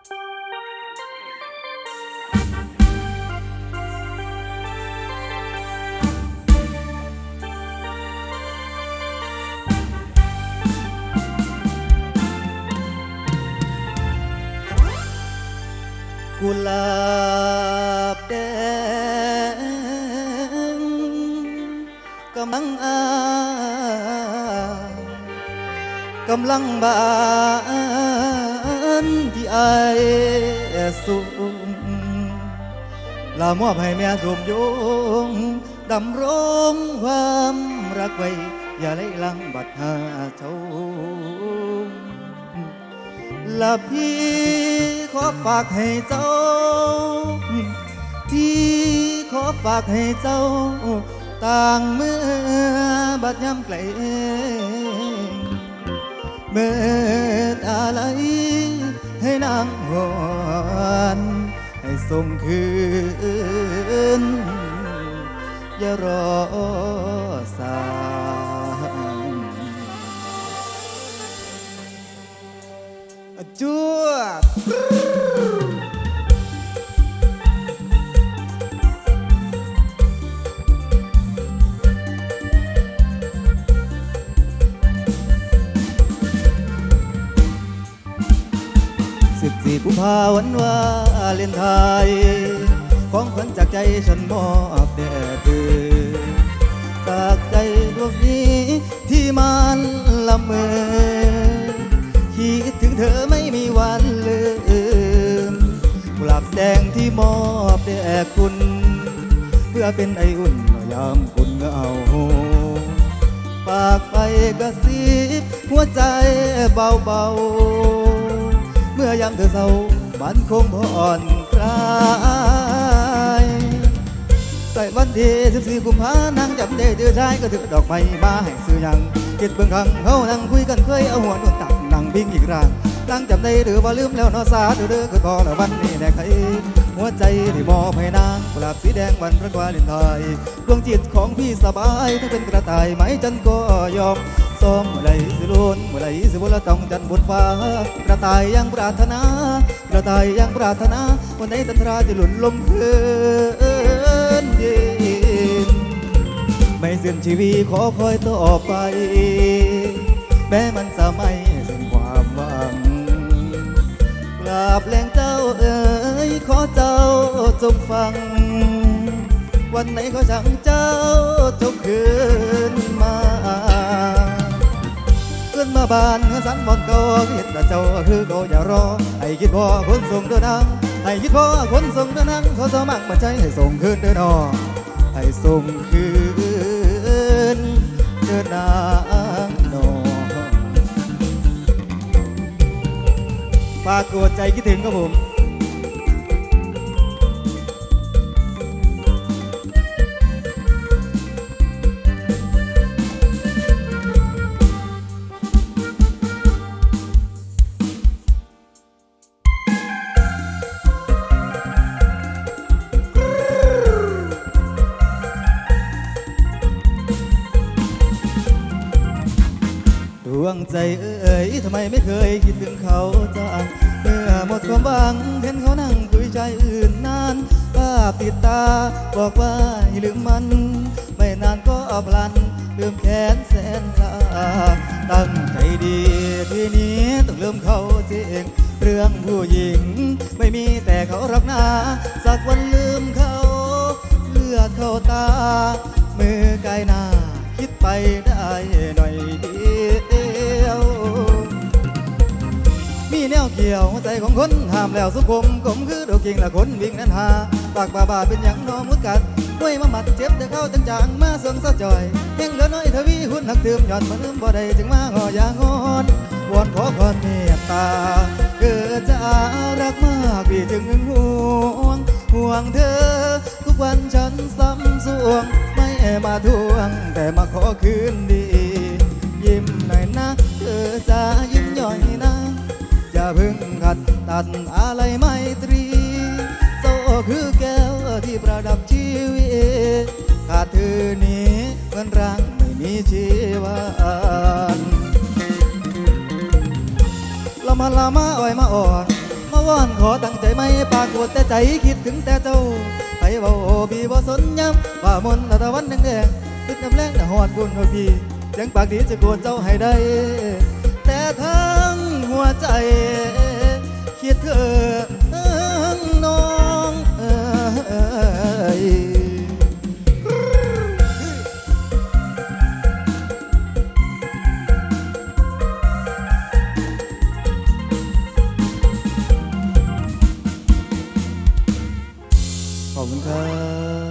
กุหลาบแดงกำลังอากำลังบาน ที่ไอสูงลามอบให้แม่สมยงดำรงความรักไว้ อย่าไล่ลังบัดหาเจ้าละพี่ขอฝากให้เจ้า ที่ขอฝากให้เจ้า ต่างเมื่อบัดยำไกล เมื่ออะไรให้นางหอนให้ส่งคืน อย่ารอสายจวด สี่กุมภาวันวาเลนไทยของขวัญจากใจฉันมอบแด่เธอจากใจดวงนี้ที่มันละเมอคิดถึงเธอไม่มีวันลืมกุหลาบแดงที่มอบแด่คุณ เพื่อเป็นไออุ่นเมื่อยามคุณเหงาปากไปกระซิบหัวใจเบาๆเมื่ อยามเธอเศร้ามันคงผ่อนคลายใส่วันที่14กุมภานั่งจำได้เธอชายก็ถือดอกไม้มาให้ซื้อยังคิดเบื้องคังเขานั่งคุยกันเคยเอาหัวนวดตักนั่งบิงอีกรางนั่งจำได้หรือว่าลืมแล้วนอสาเด้อคือพอแล้ววันนี้แน่ใคร หัวใจที่มอบให้นางกุหลาบสีแดงวันพระวาเลนไทน์ดวงจิตของพี่สบายถ้าเป็นกระต่ายไหมจันก็ยอมซ้อมเมื่อไรสิลุนเมื่อไรสิบุละต้องจันบนฟ้า กระต่ายยังปรารถนา กระต่ายยังปรารถนาวันไหนตันทราจะหล่นลมเพลินเย็นไม่สิ้นชีวิตขอคอยต่อไป แม้มันจะไม่สิ้นความหวังกราบแรงเจ้าเอ๋ย ขอเจ้าจงฟัง วันไหนขอสั่งเจ้าจงคืนมาขึ้นมาบ้านเฮือสันบอนเก่าเห็นแต่เจ้าคือเก่าอย่ารอ ให้คิดพอคนส่งเดินทางให้คิดพอคนส่งเดินทางเขาสมัครมาใจให้ส่งคืนเดินออให้ส่งคืนเดินนางนอฝากกดใจคิดถึงครับผม ใจเอ่ยทำไมไม่เคยคิดถึงเขาจ้างเมื่อหมดความหวังเห็นเขานั่งคุยใจอื่นนานภาพติดตาบอกว่าให้ลืมมัน ไม่นานก็พลันลืมแขนแสนลาตั้งใจดีทีนี้ต้องเริ่มเขาจริงเรื่องผู้หญิง ไม่มีแต่เขารักนาสักวันลืมเขาเลือดเข้าตา มือกายหน้าคิดไปได้หน่อย กี่ยวหัวใจของคนห้ามแล้วสุขมกลมคือดอกกิ่งละคนวิ่งนั้นหาปากบาบาเป็นอย่างนอมุดกัดห้วยมาหมัดเจ็บแต่เข้าจังจางมาเสื่องสะจอยเพียงเหลือน้อยทวีหุ่นหักเติมหย่อนมาลืมบ่ได้จึงมางอยางอนวอนขอความเมตตาเกิดจะรักมากพี่จึงหึงหวงห่วงเธอ ทุกวันฉันซ้ำสวง ไม่มาทวง แต่มาขอคืนดี ยิ้มหน่อยนะ เธอจะยิ้มย่อยนะ พึ่งขัดตัดอะไรไม่ตรีโซคือแก้วที่ประดับชีวิตขาดเธอนี้มันรังไม่มีชีวันลามาลามาอ่อยมาอ่อนมาวอนขอตั้งใจไม่ปากวดแต่ใจคิดถึงแต่เจ้าไปเบาบีบ่สนย้ำว่ามนตะวันแดงแดงตึกน้ำแรงน่หอดบุญหอดพี่เสียงปากดีจะกวดเจ้าให้ได้แต่เธอ วใจ คิดเธอน้องเอ๋ขอบคุณครับ